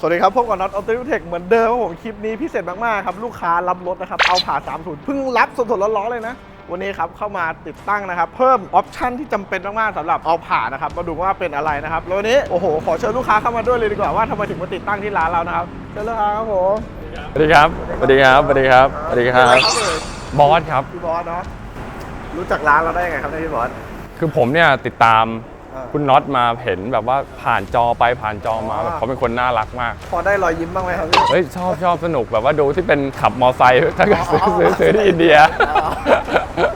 สวัสดีครับพบกับน็อตออโต้เทคเหมือนเดิมครับผมคลิปนี้พิเศษมาก ๆ ครับ ลูกค้ารับรถนะครับ เอาผ่า30 เพิ่งรับสดๆร้อนๆเลยนะ วันนี้ครับเข้ามาติดตั้งนะครับ เพิ่มออปชั่นที่จำเป็นมาก ๆสำหรับเอาผ่านะครับ มาดูว่าเป็นอะไรนะครับ แล้ววันนี้ โอ้โห ขอเชิญลูกค้าเข้ามาด้วยเลยดีกว่าว่าทำไมถึงมาติดตั้งที่ร้านเรานะครับเชิญลูกค้าครับผมสวัสดีครับสวัสดีครับสวัสดีครับสวัสดีครับเชิญเลยครับเลยบอสครับพี่บอสเนาะรู้จักร้านเราได้ยังไงครับเนี่ยพี่บอสคือผมเนี่ยติดตามอ่า คุณน็อตมาเห็นแบบว่าผ่านจอไปผ่านจอมาอ๋อแบบเขาเป็นคนน่ารักมาก พอได้รอยยิ้มบ้างไหมครับพี่ เฮ้ยชอบชอบสนุกแบบว่าดูที่เป็นขับมอไซค์ถ้าเกิดซื้ออ๋อซื้อซื้อที่อินเดียอ๋อ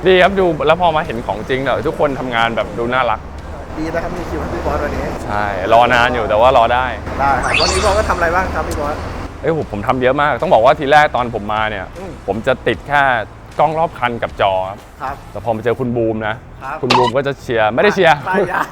ดีครับดูแล้วพอมาเห็นของจริงเนี่ยทุกคนทำงานแบบดูน่ารัก ดีนะครับมีคิวให้พี่บอสวันนี้ ใช่ รอนานอยู่แต่ว่ารอได้ ได้ครับวันนี้พี่บอสก็ทำอะไรบ้างครับพี่บอส เอ้ยผมผมทำเยอะมาก ต้องบอกว่าทีแรกตอนผมมาเนี่ย อืม ผมจะติดแค่ กล้องรอบคันกับจอครับ ครับ แต่พอมาเจอคุณบูมนะ ครับคุณบูมก็จะเชียร์ ไม่ได้เชียร์ใช่ครับ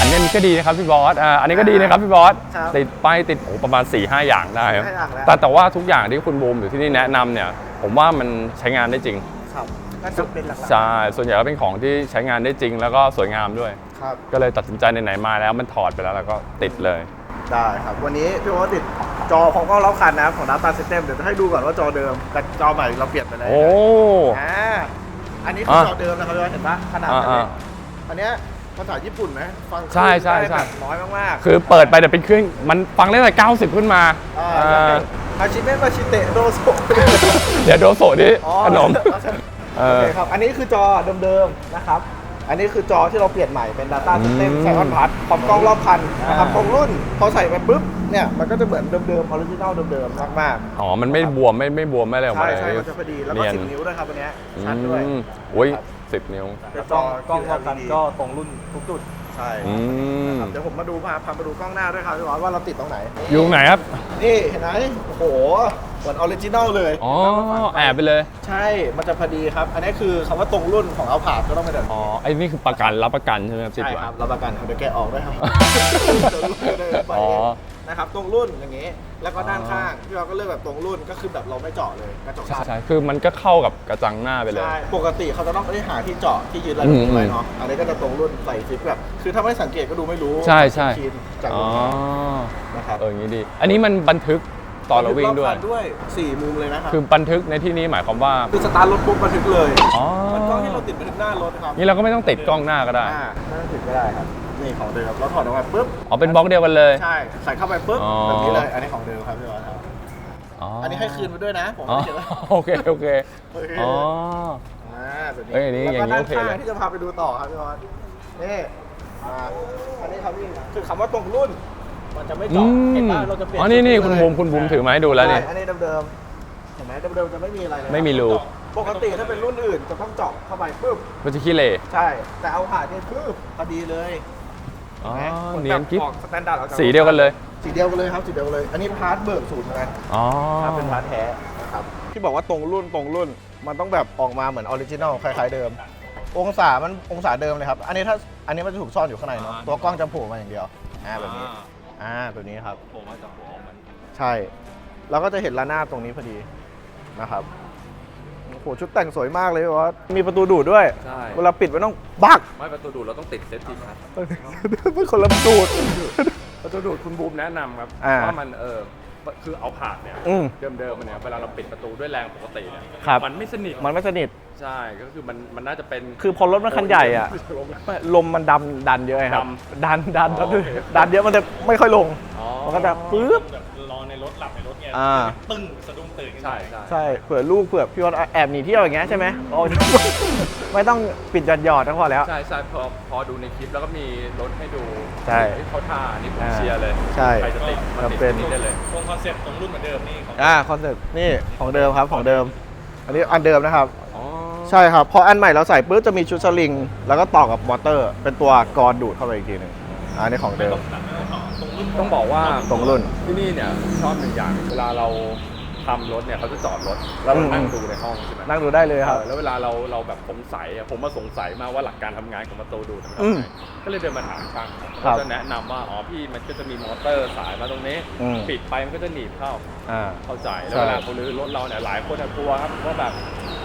อันนี้ก็ดีนะครับพี่บอสอ่าอันนี้ก็ดีนะครับพี่บอส ครับติดไปติดโอ้ประมาณ4ี่ห้าอย่างได้ครับ สี่ห้าอย่างแล้ว แต่แต่ว่าทุกอย่างที่คุณบูมหรือที่นี่แนะนำเนี่ย ผมว่ามันใช้งานได้จริง ครับก็จำเป็นหลักๆใช่ ส่วนใหญ่ก็เป็นของที่ใช้งานได้จริง แล้วก็สวยงามด้วย ครับ ก็เลยตัดสินใจไหนๆมาแล้วมันถอดไปแล้วแล้วก็ติดเลย ได้ครับ วันนี้พี่โอ๊ตติด จอของกล้องรอบคันนะครับของ Data System เดี๋ยวจะให้ดูก่อนว่าจอเดิมกับจอใหม่เราเปลี่ยนไปแล้วโอ้ อ่าอันนี้คืออะจอเดิมนะครับพี่โอ๊ตเห็นปะขนาดอ่านี้อ่าอันเนี้ยภาษาญี่ปุ่นนะฟังใช่ใช่ได้ใช่ แบบน้อยมากๆคือเปิดไปแต่เป็นเครื่องมันฟังได้แต่90 ขึ้นมาอ่าอ่าฮาชิเมะมาชิเตะโดโซเดี๋ยวโดโซะนี่ขนม เอโออเคครับ อันนี้คือจอเดิมๆนะครับ อันนี้คือจอที่เราเปลี่ยนใหม่เป็น Data System อืมไซออนพัทพร้อมกล้องรอบคันนะครับอ่าตรงรุ่นพอใส่ไปปุ๊บ เนี่ยมันก็จะเหมือนเดิมๆออริจินอลเดิมๆมากอ๋อ มันไม่บวมไม่ไม่บวมไม่อะไรอๆอกมาใช่เลยใช่มันจะพอดีแล้วก็เนียนสิบนิ้วด้วยครับอันเนี้ยชัดด้วยอืมอุ้ยสิบนิ้ว เป็นกล้องกล้อง QLED รอบคันก็ตรงรุ่นทุกจุดใช่อืม ครับเดี๋ยวผมมาดูพาพามาดูกล้องหน้าด้วยครับพี่บอสว่าเราติดตรงไหน อยู่ตรงไหนครับ นี่เห็นไหมโอ้โหเหมือนออริจินอลเลย อ๋อ แอบไปเลย ใช่ มันจะพอดีครับ อันนี้คือคำว่าตรงรุ่นของเอาผาดก็ต้องเป็นแบบนี้อ๋อไอ้นี่คือประกันรับประกันใช่ไหมครับสิบใช่วันครับรับประกันครับเดี๋ยวแกะออกด้วยครับ เดี๋ยวลูกจะได้ไปอ๋อ นะครับตรงรุ่นอย่างงี้แล้วก็ด้านข้างพี่เราก็เลือกแบบตรงรุ่นก็คือแบบเราไม่เจาะเลยกระจกใช่ใช่คือมันก็เข้ากับกระจังหน้าไปเลย ใช่ปกติเขาจะต้องไปหาที่เจาะที่ยืนอะไรแบบนี้ไว้เนาะอันนี้ก็จะตรงรุ่นใส่ฟิกแบบคือถ้าไม่สังเกตก็ดูไม่รู้ใช่ใช่คีนจากอ๋ตอรงนี้นะครับเอออย่างนี้ดี อันนี้มันบันทึกตอนเราวิ่งด้วย บันทึกรอบคันด้วยสี่มุมเลยนะครับคือบันทึกในที่นี้หมายความว่า คือสตาร์ทรถปุ๊บบันทึกเลยอ๋อ มันกล้องที่เราติดบันทึกหน้ารถครับนี่เราก็ไม่ต้องติดกล้องหน้าก็ได้ อ่าไม่ต้องติดก็ได้ครับ นี่ของเดิมเราถอดออกมาปุ๊บอ๋อเป็นบล็อกเดียวกันเลย ใช่ใส่เข้าไปปุ๊บอ๋อ แบบนี้เลยอันนี้ของเดิมครับพี่บอลครับอ๋ออัอันนี้ให้คืนไปด้วยนะผมอ๋อไม่เขียนว่าโอเคโอเคโอเคอ๋ออ่าแบบนี้เอ้ยอันนี้แล้วอย่างนี้ก็ด้านโอเคข้างเลยที่จะพาไปดูต่อครับพี่บอลนี่อ่าอันนี้ครับพี่คือคำว่าตรงรุ่น มันจะไม่อืเจาะมเห็นป่ะเราจะเปลี่ยนอ๋อนี่นี่จุดคุณเลยบูมคุณบูมถือมาให้ดูแล้วนี่ ใช่อันนี้เดิมๆเห็นไหมเดิมๆจะไม่มีอะไรเลยไม่มีรูปกติถ้าเป็นรุ่นอื่นจะต้องเจาะเข้าไปปุ๊บ มันจะขี้เหร่ ใช่ แต่เอาผ่านนี่ปุ๊บพอดีเลย อ๋อห็ไหมเนียนกิ๊บ ออกสแตนดาร์ดออกจากสีเดียวกันเลย สีเดียวกันเลยครับสีเดียวกันเลย อันนี้พาร์ทเบิกสูตรเหมือนกันอ๋อ ถ้าเป็นพาร์ทแท้นะครับที่บอกว่าตรงรุ่นตรงรุ่นมันต้องแบบออกมาเหมือนออริจินอลคล้ายๆเดิม องศามันองศาเดิมเลยครับ อันนี้ถ้าอันนี้มันจะถูกซ่อนอยู่ข้างในเนาะอ่า ตัวกล้องจะโผล่มาอย่างเดียวอ่าแบบนี้อ่าแบบนี้ครับ ผมมาจากหัวมันใช่ เราก็จะเห็นระนาบตรงนี้พอดีนะครับ โอ้โหชุดแต่งสวยมากเลยว่ามีประตูดูดด้วย ใช่เวลาปิดมันต้องบักไม่ประตูดูดเราต้องติดเซฟตี้ครับเป็นคนละประตูด ประตูดูดคุณบูมแนะนำครับอ่าว่ามันเออคือเอาผ่านเนี่ยอืมเดิมๆมันเนี่ยเวลาเราปิดประตูด้วยแรงปกติเนี่ยครับ มันไม่สนิท มันไม่สนิท ใช่ก็คือมันมันน่าจะเป็น คือพอรถมันคันใหญ่อะลมมันดำดันเยอะไงครับดดันดันอ๋อโอเคดันเยอะมันจะไม่ค่อยลง อ๋อ มันก็จะปึ๊บ แบบรอในรถหลับในรถไงอ่า ตึ้งสะดุ้งตื่นขึ้นมาใช่ใช่ ใช่เผื่อลูกเผื่อพี่วอนแอบหนีเที่ยวอย่างเงี้ยใช่ไหมโอ้ย ไม่ต้องปิดหยอดหยอดๆก็พอแล้ว ใช่ใช่พอพอดูในคลิปแล้วก็มีรถให้ดูใช่เฮ้ยเขาท่านี่ผมอ่าเชียร์เลยใช่ใครจะติดมันติดจำเป็นที่นี่ได้เลยตรงคอนเซ็ปต์ตรงรุ่นเหมือนเดิมนี่ของอ่าคอนเซ็ปต์นี่ของเดิมครับของเดิม อันนี้อันเดิมนะครับอ๋อ ใช่ครับ พออันใหม่เราใส่ปุ๊บจะมีชุดสลิง แล้วก็ต่อกับมอเตอร์ เป็นตัวกรดูดเข้าไปอีกทีหนึ่งอันนี้ของเดิมตรงรุ่นต้องบอกว่าตรงรุ่น ที่นี่เนี่ยชอบหนึ่งอย่าง เวลาเราทำรถเนี่ยเขาจะจอดรถแล้วเรานั่งอืมดูในห้องใช่ไหมนั่งดูได้เลยครับเออแล้วเวลาเราเราแบบสงสัยอะผมมาสงสัยมากว่าหลักการทำงานของประตูดูดมันอืทำมไงก็เลยเดินมาถามช่างครัเขาบจะแนะนำว่าอ๋อพี่มันก็จะมีมอเตอร์สายมาตรงนี้ อืม ปิดไปมันก็จะหนีบเข้า อ่า เข้าใจแล้วใช่เวลาเขาลื้อรถเราเนี่ยหลายคนอะกลัวครับว่าแบบ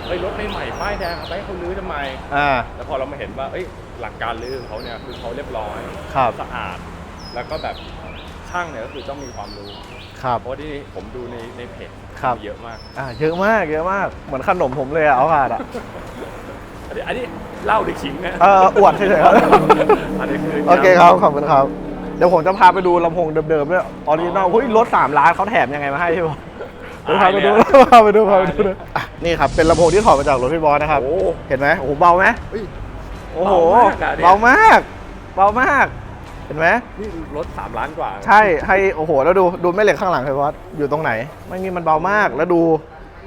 เฮ้ยรถไม่ใหม่ป้ายแดงเอาไปให้เขาลื้อทำไม อ่า แล้วพอเรามาเห็นว่าเอ้ยหลักการลื้อของเขาเนี่ยคือเขาเรียบร้อยครับ สะอาด แล้วก็แบบช่างเนี่ยก็คือต้องมีความรู้ครับ เพราะว่าที่ผมดูในในเพจครับมีเยอะมากอ่า เยอะมาก เยอะมาก เหมือนขนมผมเลยอะเอาผ่านอะอันนี้อันนี้เล่าหรือขิงนะเอออวดเฉยๆครับ อันนี้คือโอเคครับ ขอบคุณครับ เดี๋ยวผมจะพาไปดูลำโพงเดิมๆด้วยออริจินอลเฮ้ย รถ 3 ล้านเขาแถมยังไงมาให้พี่บอลเดี๋ยวพาไปดูพาไปดูพาไปดูด้วยอะ นี่ครับ เป็นลำโพงที่ถอดมาจากรถพี่บอลนะครับ โอ้เห็นไหมโอ้โหเบาไหมโอ้โหเบามากอะเนี่ยเบามาก เบามาก เห็นไหมนี่รถ3ล้านกว่าใช่ให้โอ้โหแล้วดูดูแม่เหล็กข้างหลังพี่บอสอยู่ตรงไหน ไม่มีมันเบามากแล้วดู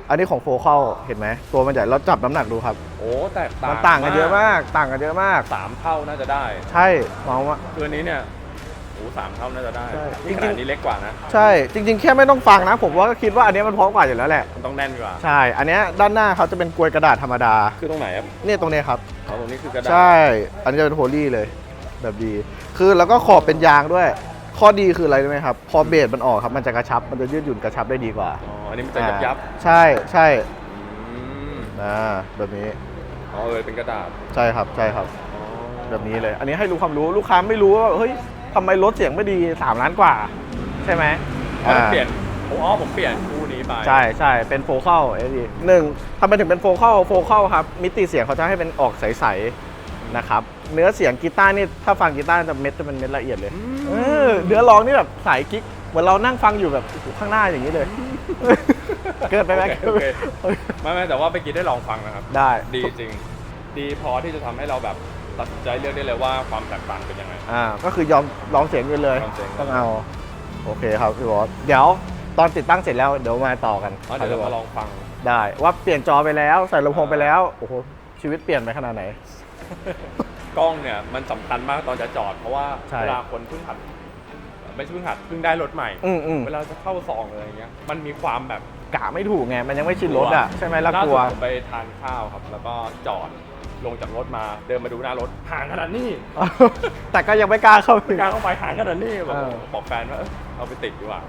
อันนี้ของโฟเข้าเห็นไหมตัวมันใหญ่แล้วจับน้ำหนักดูครับโอ้แตกต่างมันต่างกันเยอะมากต่างกันเยอะมาก สามเท่าน่าจะได้ใช่เบามาก ตัวนี้เนี่ยโอ้สามเท่าน่าจะได้ใช่ นี่ขนาดนี้เล็กกว่านะ ใช่จริง ๆ แค่ไม่ต้องฟังนะ ผมว่าก็คิดว่าอันนี้มันพร้อมกว่าอยู่แล้วแหละ มันต้องแน่นกว่า ใช่ อันเนี้ยด้านหน้าเขาจะเป็นกลวยกระดาษธรรมดา คือตรงไหนครับเนี่ยตรงเนี้ยครับอ๋อตรงนี้คือกระดาษใช่ อันนี้จะเป็นโฮลี่เลย แบบดี คือแล้วก็ขอบเป็นยางด้วย ข้อดีคืออะไรรู้ไหมครับ พอเบสมันออกครับ มันจะกระชับ มันจะยืดหยุ่นกระชับได้ดีกว่าอ๋ออันนี้มันจะยับยับใช่ใช่อืมอ่าแบบนี้ อ๋อเออเป็นกระดาษใช่ครับ ใช่ครับ อ๋อแบบนี้เลย อันนี้ให้รู้ความรู้ ลูกค้าไม่รู้ว่า เฮ้ย ทำไมรถเสียงไม่ดี 3 ล้านกว่า ใช่ไหมอ๋อผมอ่าเปลี่ยนผมอ๋อผมเปลี่ยนคู่นี้ไป ใช่ใช่เป็นโฟเข้าเอดีหนึ่งทำไมถึงเป็นโฟเข้าโฟเข้าครับ มิติเสียงเขาจะให้เป็นออกใสๆนะครับเนื้อเสียงกีตาร์นี่ถ้าฟังกีตาร์จะเม็ดจะเป็นเม็ดละเอียดเลยเออเนื้อร้องนี่แบบสายกิ๊กเหมือนเรานั่งฟังอยู่แบบอยู่ข้างหน้าอย่างนี้เลย เกิดไปไหมโอเคโอเคไม่ไม่แต่ว่าไปกินได้ลองฟังนะครับ ได้ ดีจริง ดีพอที่จะทำให้เราแบบ ตัดสินใจเลือกได้เลยว่าความแตกต่างเป็นยังไง อ่าก็คือยอมร้องเสียงกันเลยยอมเสียงต้องเอาโอเคครับพี่บอสเดี๋ยวตอนติดตั้งเสร็จแล้วเดี๋ยวมาต่อกันอ๋อเดี๋ยวเราครับมาลองฟัง ได้ว่าเปลี่ยนจอไปแล้วใส่ลำโพงไปแล้วโอ้โหชีวิตเปลี่ยนไปขนาดไหน กล้องเนี่ยมันสำคัญมากตอนจะจอดเพราะว่าใช่ เวลาคนเพิ่งหัดไม่ใช่เพิ่งหัดเพิ่งได้รถใหม่ อืมอืมเวลาจะเข้าซองอะไรอย่างเงี้ยมันมีความแบบกะไม่ถูกไงมันยังไม่ชินรถอะใช่ไหมล่ะล่ากลัสุวดผมไปทานข้าวครับ แล้วก็จอด ลงจากรถมาเดินมาดูหน้ารถห่างขนาดนี้แต่ก็ยังไม่กล้าเข้าไปไม่กล้ารเข้าไปห่างขนาดนี้บอกเออ บอกแฟนว่าเอ้ยเอาไปติดดีกว่า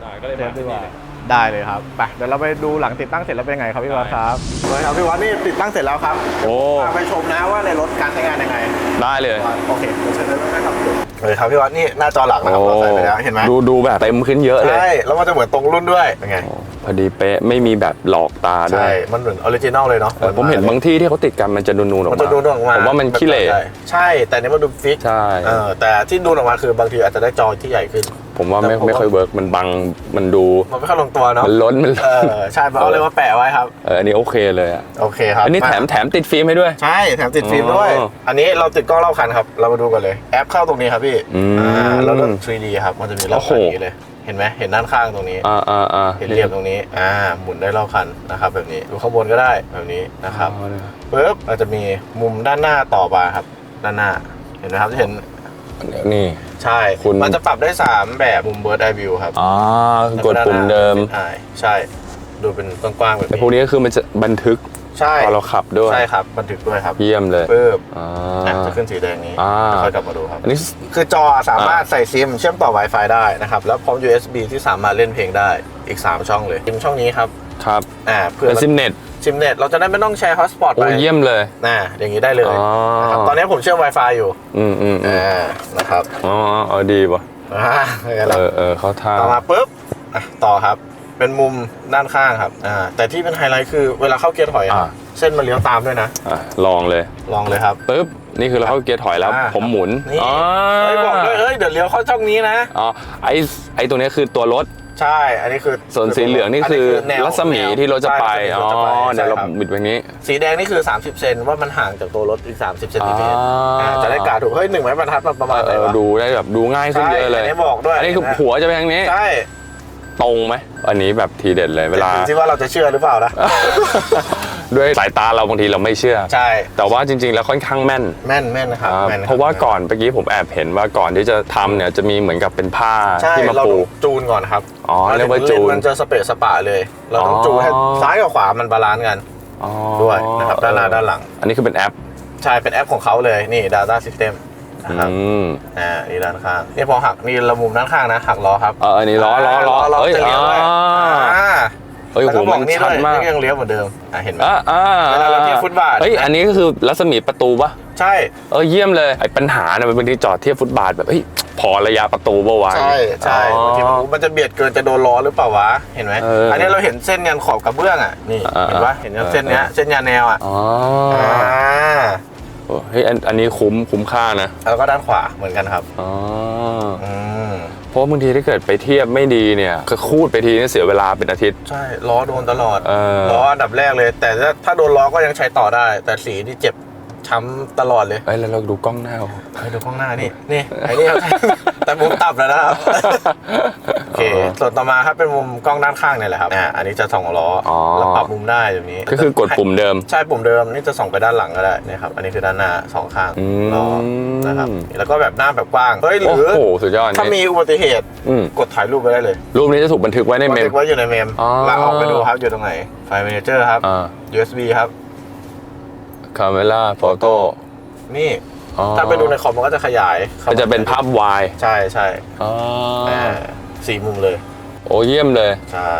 ใช่ก็เลยเดี๋ยมาวดีที่กนี่ว่าเลย ได้เลยครับไปเดี๋ยวเราไปดูหลังติดตั้งเสร็จแล้วเป็นไงครับพี่วัดครับ เลยครับพี่วัดนี่ติดตั้งเสร็จแล้วครับโอ้ไปชมนะว่าในรถการใช้งานยังไงได้เลยโอเคเดี๋ยวเชิญเลยนะครับเลยครับพี่วัดนี่หน้าจอหลักนะครับเราใส่ไปแล้วเห็นไหมดูดูแบบเต็มขึ้นเยอะเลย ใช่แล้วมันจะเหมือนตรงรุ่นด้วยเป็นไงโอ้ พอดีเป๊ะไม่มีแบบหลอกตาด้วใช่ ยมันเหมือนออริจินอลเลยเนาะเออผมเห็นบางที่ที่เขาติดกันมันจะนูนๆออกมันมาจะดูนออกมาผมว่ามันขี้เหร่ใช่ใช่ แต่นี่มันดูฟิกใช่ เออแต่ที่ดูนออกมาคือบางทีอาจจะได้จอที่ใหญ่ขึ้น ผมว่าไม่แต่ผมว่า ไม่ค่อยเวิร์กมันบังมันดู มันไม่เข้าลงตัวเนาะมันล้นมันเออใช่มันเอาเลยมาแปะไว้ครับ เอออันนี้โอเคเลยอะโอเคครับอันนี้แถมมาแถมติดฟิล์มให้ด้วย ใช่ แถมติดฟิล์มด้วย อ๋ออันนี้เราติดกล้องรอบคันครับ เรามาดูกันเลย แอปเข้าตรงนี้ครับพี่อืม อ่าแล้วเลือก 3D ครับ มันจะมีรอบคันโอ้โหนี้เลย เห็นไหมเห็นด้านข้างตรงนี้ อ่าอ่าอ่าเห็นเรียบตรงนี้ อ่า หมุนได้รอบคันนะครับ แบบนี้ ดูข้างบนก็ได้แบบนี้นะครับเอาเลยปึ๊บเราจะมีมุมด้านหน้าต่อมาครับ ด้านหน้า เห็นไหมครับจะเห็นเดี๋ยวนี่ ใช่ คุณ มันจะปรับได้ 3 แบบมุม Bird Eye View ครับอ่ากดปุ่มเดิมใช่ใช่ ดูเป็นกว้างๆแบบแต่พวกนี้ นี้ก็คือมันจะบันทึก ใช่ตอนเราขับด้วย ใช่ครับบันทึกด้วยครับเยี่ยมเลยปึ๊บอ่าอะจะขึ้นสีแดงนี้อ่าค่อยกลับมาดูครับ อันนี้ คือจอสามารถใส่ซิมเชื่อมต่อ Wi-Fi ได้นะครับ แล้วพร้อม USB ที่สามารถเล่นเพลงได้อีก 3 ช่องเลยซิมช่องนี้ครับครับอ่าเพื่อเป็นซิมเน็ตซิมเน็ตเราจะได้ไม่ต้องแชร์ฮอตสปอตไปโอ้เยี่ยมเลย น่าอย่างนี้ได้เลยอ๋อ นะครับตอนนี้ผมเชื่อม Wi-Fi อยู่อืมอืมอืมอ่านะครับอ๋อเออดีว่ะอ่าอย่างนั้นแหเอละอเออเขาท่าต่อมาปุ๊บอะต่อครับ เป็นมุมด้านข้างครับอ่าแต่ที่เป็นไฮไลท์คือเวลาเข้าเกียร์ถอยอะอ่า เส้นมันเลี้ยวตามด้วยนะ อะลองเลยลองเลยครับ ปึ๊บนี่คือเราเข้าเกียร์ถอยแล้ว อ่า ผมหมุนนี่อ๋อเฮ้ยบอกด้วยเฮ้ยเดี๋ยวเลี้ยวเข้าช่องนี้นะ อ๋อไอไอตัวนี้คือตัวรถ ใช่ อันนี้คือส่วนสีเหลืองนี่คือแนวรัศมีที่รถจะไป ใช่อ๋อรัศมีรถจะไปเดี๋ยวเราใช่ครับบิดไปนี้ สีแดงนี่คือ 30 เซนว่ามันห่างจากตัวรถอีก 30 เซนติเมตรอ่า อ่าจะได้กาถูก เฮ้ยหนึ่งไม้บรรทัดมันประมาณไหนเออวะ ดูได้แบบดูง่ายขึ้นใช่เยอะเลยอันนี้บอกด้วยอันนี้คือเห็นไหมหัวจะไปทางนี้ ใช่ ตรงไหมอันนี้แบบทีเด็ดเลยเวลาถึงที่ว่าเราจะเชื่อหรือเปล่านะ ด้วยสายตาเราบางทีเราไม่เชื่อ ใช่ แต่ว่าจริง ๆ แล้วค่อนข้างแม่นแม่นแม่นนะครับอ่าแม่นคบเพราะว่าก่อนเมื่อกี้ผมแอบเห็นว่าก่อนที่จะทำเนี่ยจะมีเหมือนกับเป็นผ้าใช่ที่มาเราปู ต้องจูนก่อนครับอ๋อเรียกว่าจูนมันจะสเปะสปะเลย เราต้องอ๋อ จูนให้ซ้ายกับขวามันบาลานซ์กันอ๋อด้วยนะครับด้านหน้าด้านหลัง อันนี้คือเป็นแอป ใช่เป็นแอปของเขาเลยนี่ Data System นะครับอืมอ่านี่ด้านข้างนี่พอหักนี่ระมุมด้านข้างนะหักล้อครับเอออันนี้ล้อล้อล้อล้อเอ้ยจะเลี้ยวด้วยอ่าอ่าเฮ้ยแล้วโหก็บมัอกนนี่ชัด้ดวยมากนี่ยังเลี้ยวเหมือนเดิมอะเห็นไหม อ่าอ่าเวลาเราเทียบฟุตบาท เฮ้ยอันนี้ก็คือรัศมีประตูปะใช่เออเยี่ยมเลยไอ้ปัญหาเนี่ยบางทีจอดเทียบฟุตบาทแบบเฮ้ยพอระยะประตูปะวะใช่ใช่อ๋อบางทีมันมันจะเบียดเกินจะโดนล้อหรือเปล่าวะเห็นไหมเอออัอันนี้เราเห็นเส้นยันขอบกระเบื้องอะนี่อ่าเห็นปะเห็นเออเส้นเนี้ยเส้นยาแนวอะอ๋ออ่าโอ้ เฮ้ยอันอันนี้คุ้มคุ้มค่านะแล้วก็ด้านขวาเหมือนกันครับอ๋ออืมเพราะบางทีถ้าเกิดไปเทียบไม่ดีเนี่ยก็คูดไปทีนี่เสียเวลาเป็นอาทิตย์ ใช่ล้อโดนตลอดเออล้ออันดับแรกเลย แต่ถ้าถ้าโดนล้อก็ยังใช้ต่อได้ แต่สีนี่เจ็บ ช้ำตลอดเลยเอ้ยแล้วเราดูกล้องหน้าไปดูข้างหน้านี่นี่ไอ้นี่ครับ แต่มุมตับแล้วนะครับโอเคส่วนต่อมาครับเป็นมุมกล้องด้านข้างเนี่ยแหละครับอ่าอันนี้จะส่องล้อออ แล้วปรับมุมได้แบบนี้ก็คือกดปุ่มเดิม ใช่ปุ่มเดิมนี่จะส่องไปด้านหลังก็ได้นะครับอันนี้คือด้านหน้าสองข้างอืม ล้อนะครับแล้วก็แบบหน้าแบบกว้างเฮ้ยหโอ้รือโหสุดยอดถ้ามีนี่อุบัติเหตุอืมกดถ่ายรูปไปได้เลยรูปนี้จะถูกบันทึกไว้ในบัเมนมทึกไว้อยู่ในเมมอ๋อ แล้วออกไปดูครับอยู่ตรงไหนไฟล์ Manager ครับ อ่า USB ครับ คาเมล่าโฟโต้นี่ถ้าไปดูในคอมมันก็จะขยายมันจะเป็นภาพวายใช่ใช่อ๋ออ่าสี่มุมเลย โอ้เยี่ยมเลย ใช่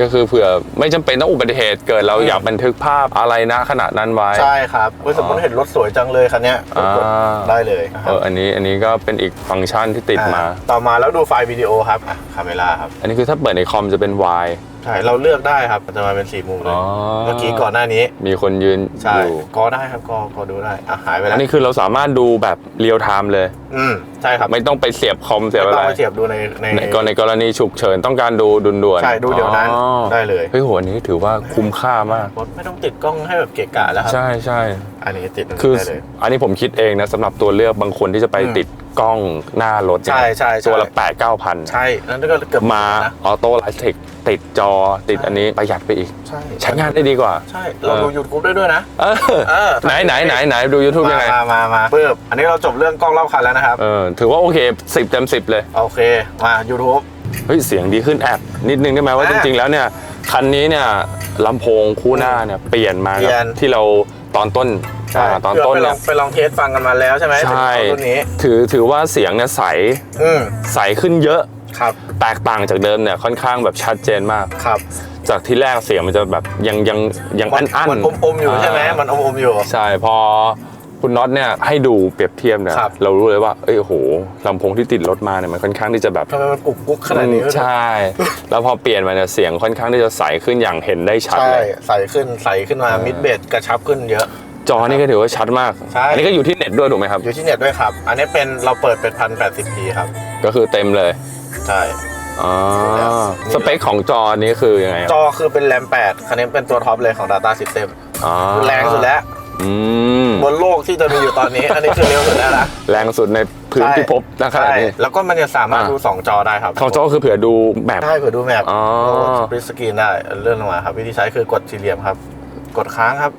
ก็คือเผื่อไม่จำเป็นต้องอุบัติเหตุเกิดเราอืม อยากบันทึกภาพอะไรนะขณะนั้นไว้ ใช่ครับเว้ยสมมติเห็นรถสวยจังเลยคันเนี้ยอ่ากดได้เลยนะคเอรับออันนี้อันนี้ก็เป็นอีกฟังก์ชันที่ติดมา อ่ต่อมาแล้วดูไฟล์วิดีโอครับอะคาเมล่าครับ อันนี้คือถ้าเปิดในคอมจะเป็นวาย ใช่เราเลือกได้ครับมันจะมาเป็นสี่มุมเลยอ๋อ เมื่อกี้ก่อนหน้านี้ มีคนยืนใช่อยู่กอได้ครับกอกอดูได้อะหายไปแล้อัวนนี้คือเราสามารถดูแบบเรียลไทม์เลย อืมใช่ครับไม่ต้องไปเสียบคอมเสียบไม่อะต้อไรงไปเสียบดูในในในกรในกรณีฉุกเฉินต้องการดูด่วนๆใช่ดูเดี๋ยวนั้นอ๋อได้เลยเฮ้ยโหอันนี้ถือว่าคุ้มค่ามาก รถไม่ต้องติดกล้องให้แบบเกะกะแล้วครับใช่ใช่อันนี้ติดตรงนี้คือได้เลย อันนี้ผมคิดเองนะสำหรับตัวเลือกบางคนที่จะไปอืม ติด กล้องหน้ารถเนี่ยใช่ใช่ใช่ ตัวละแปดเก้าพันใช่นั่นก็เกือบมานะออโต้ไลท์เทคติดจอติดอันนี้ประหยัดไปอีก ใช่ใช้งานได้ดีกว่า ใช่ เราดู YouTube ได้ด้วยนะ เออเออไหนไหนไหนไหนดู YouTube ยังไง มามามาปึ๊บอันนี้เราจบเรื่องกล้องรอบคันแล้วนะครับ เออ ถือว่าโอเค10เต็ม10เลย โอเค มา YouTube เฮ้ย เสียงดีขึ้นแอบนิดนึงได้ไหมว่าอะจริงๆแล้วเนี่ย คันนี้เนี่ยลำโพงคู่หน้าเนี่ย เปลี่ยนมาเปลี่ยนที่เราตอนต้น อ่าตอนต้นไปลเนี่อยงไปลองเทสฟังกันมาแล้วใช่ไหมใช่ถึงรุ่นนี้ถือถือว่าเสียงเนี่ยใสอืมใสขึ้นเยอะครับแตกต่างจากเดิมเนี่ยค่อนข้างแบบชัดเจนมากครับ จากที่แรกเสียงมันจะแบบยังยังยังอันอันมันอมๆอยู่ใช่ไหมมันอมๆอยู่ใช่พอคุณน็อตเนี่ยให้ดูเปรียบเทียบเนี่ยครับเรารู้เลยว่าเอ้ยโหลำโพงที่ติดรถมาเนี่ยมันค่อนข้างที่จะแบบทำไมมันกุกกุ๊กขนาดนี้อืมใช่ แล้วพอเปลี่ยนมาเนี่ยเสียงค่อนข้างที่จะใสขึ้นอย่างเห็นได้ชัดใช่เลยใส่ขึ้นใส่ขึ้นมาเออมิดเบสกระชับขึ้นเยอะ จอนี่ก็ถือว่าชัดมาก ใช่ อันนี้ก็อยู่ที่เน็ตด้วยถูกไหมครับ อยู่ที่เน็ตด้วยครับ อันนี้เป็นเราเปิดเป็นพันแปดสิบพีครับ ก็คือเต็มเลย ใช่ อ๋อแล้วสเปคของจอนี้คือยังไงครับจอคือเป็นแรม8คันนี้เป็นตัวท็อปเลยของ Data System อ๋อแรงสุดแล้ว อืมบนโลกที่จะมีอยู่ตอนนี้ อันนี้คือเร็วสุดแล้วนะ แรงสุดในพื้นใช่ที่พบนะขนาดใช่นี้ แล้วก็มันจะสามารถอ่า ดู2จอได้ครับของจอคือเผื่อดูแบบ ได้เผื่อดูแมพอ๋อ สปริสกรีนได้เลื่อนลงมาครับ วิธีใช้คือกดสี่เหลี่ยมครับ กดค้างครับ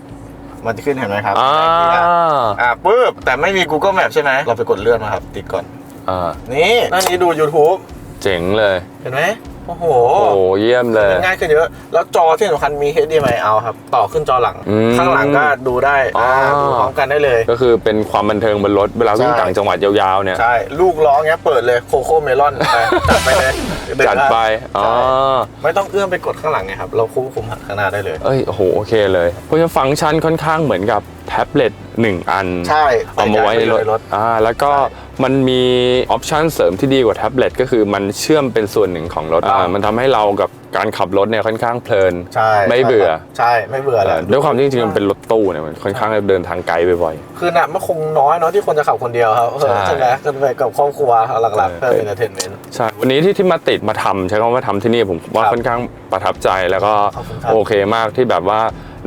มันจะขึ้นเห็นไหมครับอ่าอ่าปุ๊บแต่ไม่มี Google Map ใช่ไหมเราไปกดเลื่อนมาครับ ติดก่อนอ่านี่นั่นนี้ดู YouTube เจ๋งเลย เห็นไหม โอ้โหโอ้เยี่ยมเลยมันง่ายขึ้นเยอะ แล้วจอที่สำคัญมี HDMI out ครับ ต่อขึ้นจอหลังอืมข้างหลังก็ดูได้อ่าอ๋อดูพร้อมกันได้เลย ก็คือเป็นความบันเทิงบนรถ เวลาวิ่งใช่ต่างจังหวัดยาวๆเนี่ย ใช่ ลูกร้องเงี้ยเปิดเลยโคโค่เมลอนไปจัดไปเลยจัดไปอ๋อใช่ไม่ต้องเอื้อมไปกดข้างหลังไงครับ เราควบคุมหันข้างหน้าได้เลย เอ้ยโอ้โหโอเคเลย เพราะฉะนั้นฟังก์ชันค่อนข้างเหมือนกับ แท็บเล็ตหนึ่งอัน ใช่เอามาไว้ในรถรถอ่าแล้วก็มันมีออปชันเสริมที่ดีกว่าแท็บเล็ตก็คือมันเชื่อมเป็นส่วนหนึ่งของรถอ่ามันทำให้เรากับการขับรถเนี่ยค่อนข้างเพลินใช่ไม่เบื่อ ใช่ไม่เบื่อแหละด้วยความที่จริงๆมันเป็นรถตู้เนี่ยมันค่อนข้างเดินทางไกลบ่อยคือน่ะมันคงน้อยเนาะที่คนจะขับคนเดียวครับใช่ใช่ไหมกันไปกับครอบครัวหลักๆเอเพื่ออเป็นเอนเตอร์เทนเมนต์ๆใช่วันนี้ที่ที่มาติดมาทำใช้คำว่าทำที่นี่ผมว่าครับค่อนข้างประทับใจแล้วก็ขอบคุณครับโอเคมากที่แบบว่า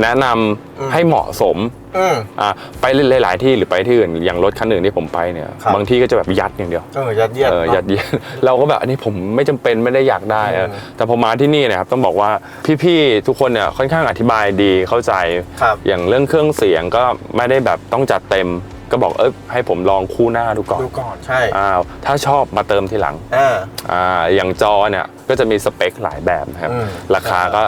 แนะนำอืมให้เหมาะสมอืม อ่าไปหลาย ๆ ที่หรือไปที่อื่นอย่างรถคันอื่นที่ผมไปเนี่ยครับ บางที่ก็จะแบบยัดอย่างเดียว เออยัดเยียด เออเนอะยัดเยียด เราก็แบบอันนี้ผมไม่จำเป็นไม่ได้อยากได้เอออืมแต่พอมาที่นี่เนะครับต้องบอกว่าพี่ๆทุกคนเนี่ยค่อนข้างอธิบายดีเข้าใจ ครับอย่างเรื่องเครื่องเสียงก็ไม่ได้แบบต้องจัดเต็ม ก็บอกเออให้ผมลองคู่หน้าดูก่อนดูก่อนใช่อ้าวถ้าชอบมาเติมทีหลังอ่า อ่าอย่างจอเนี่ยก็จะมีสเปคหลายแบบนะครับอืมราคาก็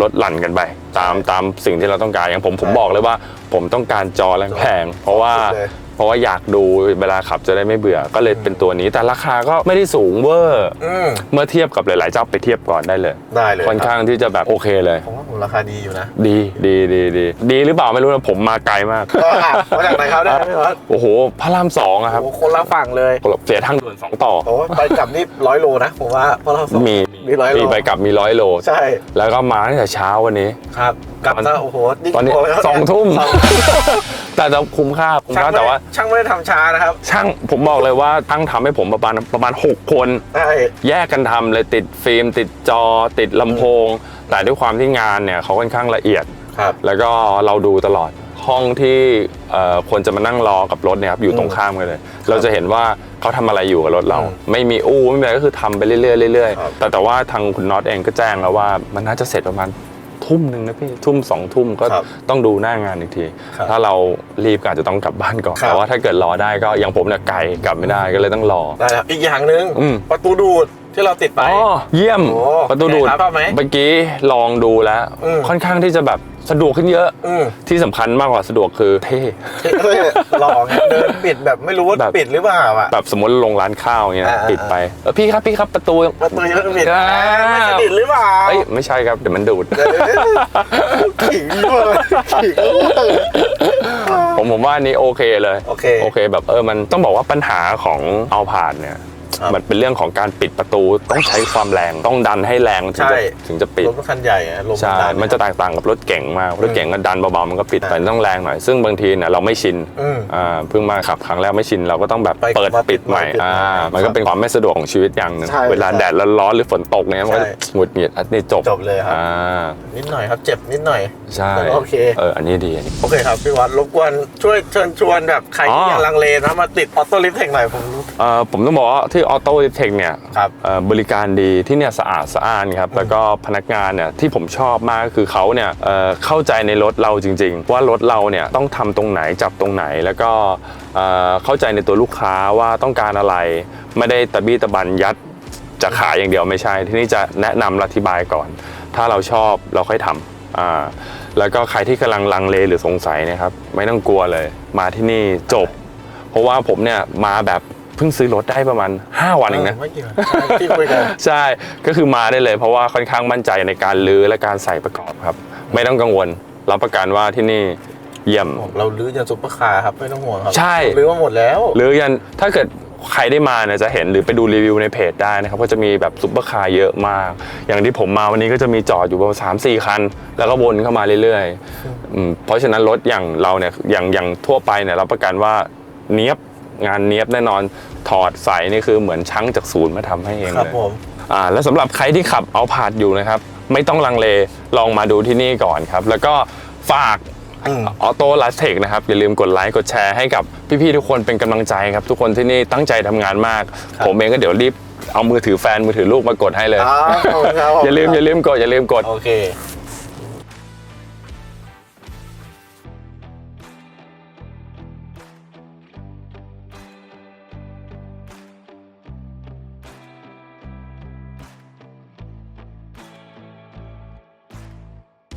ลดหลั่นกันไป ตามตามสิ่งที่เราต้องการอย่างผมผมใช่บอกเลยว่า ผมต้องการจอแรงแพงเพราะว่าสุดเลยเพราะว่าอยากดูเวลาขับจะได้ไม่เบื่อก็เลยเป็นตัวนี้แต่ราคาก็ไม่ได้สูงเวอร์อืม เมื่อเทียบกับหลายๆเจ้าไปเทียบก่อนได้เลยได้เลยค่อนข้างที่จะแบบโอเคเลย ผมว่าผมราคาดีอยู่นะดีดีดีดีดีหรือเปล่าไม่รู้นะผมมาไกลมาก ก็อะมาจากไหนครับได้ไหมครับโอ้โหพระรามสองอะครับโอ้คนละฝั่งเลยเสียทางด่วนสองต่อ โอ้ไปกลับนี่ร้อยโลนะผมว่าเพราะเราสองมี มีร้อยโลมีไปกลับมีร้อยโล ใช่ แล้วก็มาตั้งแต่เช้าวันนี้ ครับ กลับซะโอ้โหนี่ตอนนี้โโหแล้วสองทุ่มสองแต่จะคุ้มค่าคุ้มช่างค่าไม่แต่ว่า ช่างไม่ได้ทำช้านะครับ ช่างผมบอกเลยว่าช่างทำให้ผมประมาณประมาณ 6 คน ใช่ แยกกันทำเลยติดฟิล์ม ติดจอติดลำโพง แต่ด้วยความที่งานเนี่ยเขาค่อนข้างละเอียด ครับ แล้วก็เราดูตลอด ห้องที่เอ่อคนจะมานั่งรอกับรถเนี่ยครับอยู่ตรงข้ามกันเลย เราจะเห็นว่าเขาทำอะไรอยู่กับรถเราอืมไม่มีอู้ไม่มีอะไรก็คือทำไปเรื่อยๆเรื่อยครับๆแต่แต่ว่าทางคุณน็อตเองก็แจ้งแล้วว่ามันน่าจะเสร็จประมาณทุ่มหนึ่งนะพี่ทุ่มสองทุ่มก็ครับต้องดูหน้างานอีกทีครับถ้าเรารีบก็อาจจะต้องกลับบ้านก่อนครับแต่ว่าถ้าเกิดรอได้ก็อย่างผมเนี่ยไกลกลับไม่ได้ก็เลยต้องรอได้ครับอีกอย่างหนึ่งอืมประตูดูดที่เราติดไปอ๋อเยี่ยมโอ้ประตูดูดไงครับชอบไหมเมื่อกี้ลองดูแล้วอืมค่อนข้างที่จะแบบ สะดวกขึ้นเยอะ อืมที่สำคัญมากกว่าสะดวกคือเท่ เฮ้ยหลอกไงเดินปิดแบบไม่รู้ว่าแบบ ปิดหรือเปล่าอะ แบบสมมติลงร้านข้าวอย่างเงี้ยนะอ่า ปิดไปเออพี่ครับพี่ครับประตู ประตูยังปิดอ่า ไม่สนิทหรือเปล่าเอ้ยไม่ใช่ครับเดี๋ยวมันดูดเดี๋ยวขิงเลยขิงเลยผมผมว่าอันนี้โอเคเลยโอเค โอเคแบบเออมันต้องบอกว่าปัญหาของเอาผ่านเนี่ย ครับมันเป็นเรื่องของการปิดประตูต้องใช้ความแรงต้องดันให้แรงถึงใช่ จะถึงจะปิด รถมันคันใหญ่อะลมใช่ ดั มันจะแตกต่างกับรถเก๋งมาก รถเก๋งก็ดันเบาๆมันก็ปิดไปต้องแรงหน่อย ซึ่งบางทีเนี่ยเราไม่ชินอืมอ่าเพิ่งมาขับครั้งแรกไม่ชินเราก็ต้องแบบไปเปิดมาปิปิดดใหม่มาปิดอ่าใหม่มันก็เป็นความไม่สะดวกของชีวิตอย่างหนึง ใช่เวลาใช่แดดร้อนๆหรือฝนตกเนี่ยมันก็ใช่หงุดหงิดอันนี้จบจบเลยครับ อ่านิดหน่อยครับ เจ็บนิดหน่อย ใช่แต่ก็โอเค เอออันนี้ดีอันนี้ โอเคครับพี่วัดรบกวนช่วยเชิญชวนแบบใครที่อ๋อยังลังเลนะมาติดออโต้ลิฟต์เทคหน่อยผมรู้เอ่อผมต้องบอกว่าที่ออโต้เทคเนี่ยครับเอ่อบริการดีที่เนี่ยสะอาดสะอ้านครับแล้วก็พนักงานเนี่ยที่ผมชอบมากก็คือเขาเนี่ยเอ่อเข้าใจในรถเราจริง ๆ ว่ารถเราเนี่ยต้องทำตรงไหนจับตรงไหน แล้วก็เอ่อเข้าใจในตัวลูกค้าว่าต้องการอะไร ไม่ได้ตะบี้ตะบันยัดจะขายอย่างเดียวไม่ใช่ ที่นี่จะแนะนำและอธิบายก่อน ถ้าเราชอบเราค่อยทำอ่าแล้วก็ใครที่กำลังลังเลหรือสงสัยเนะครับ ไม่ต้องกลัวเลย มาที่นี่จบ เพราะว่าผมเนี่ยมาแบบ เพิ่งซื้อรถได้ประมาณ 5 วันเองนะไม่กี่วันที่คุยกันใช่ก็คือมาได้เลย เพราะว่าค่อนข้างมั่นใจในการลื้อและการใส่ประกอบครับ ไม่ต้องกังวลรับประกันว่าที่นี่เยี่ยมเราลื้อยันซุปเปอร์คาร์ครับไม่ต้องห่วงครับใช่ลื้อมาหมดแล้วหรือยันถ้าเกิดใครได้มาเนี่ยจะเห็นหรือไปดูรีวิวในเพจได้นะครับก็จะมีแบบซุปเปอร์คาร์เยอะมาก อย่างที่ผมมาวันนี้ก็จะมีจอดอยู่ประมาณสามสี่คัน แล้วก็วนเข้ามาเรื่อยๆอืมเพราะฉะนั้นรถอย่างเราเนี่ยอย่างอย่างทั่วไปเนี่ยรับประกันว่าเนี้ยบ งานเนี้ยบแน่นอนถอดใส่นี่คือเหมือนช่างจากศูนย์มาทำให้เองครับเลยผม อ่าแล้วสำหรับใครที่ขับเอาผาดอยู่นะครับ ไม่ต้องลังเลลองมาดูที่นี่ก่อนครับ แล้วก็ฝาก อืม ออโต้ลัสเทคนะครับ อย่าลืมกดไลค์กดแชร์ให้กับพี่ๆทุกคนเป็นกำลังใจครับ ทุกคนที่นี่ตั้งใจทำงานมาก ผมเองก็เดี๋ยวรีบเอามือถือแฟนมือถือลูกมากดให้เลยอ้าวขอบคุณครับ อย่าลืมอย่าลืมกดอย่าลืมกด โอเค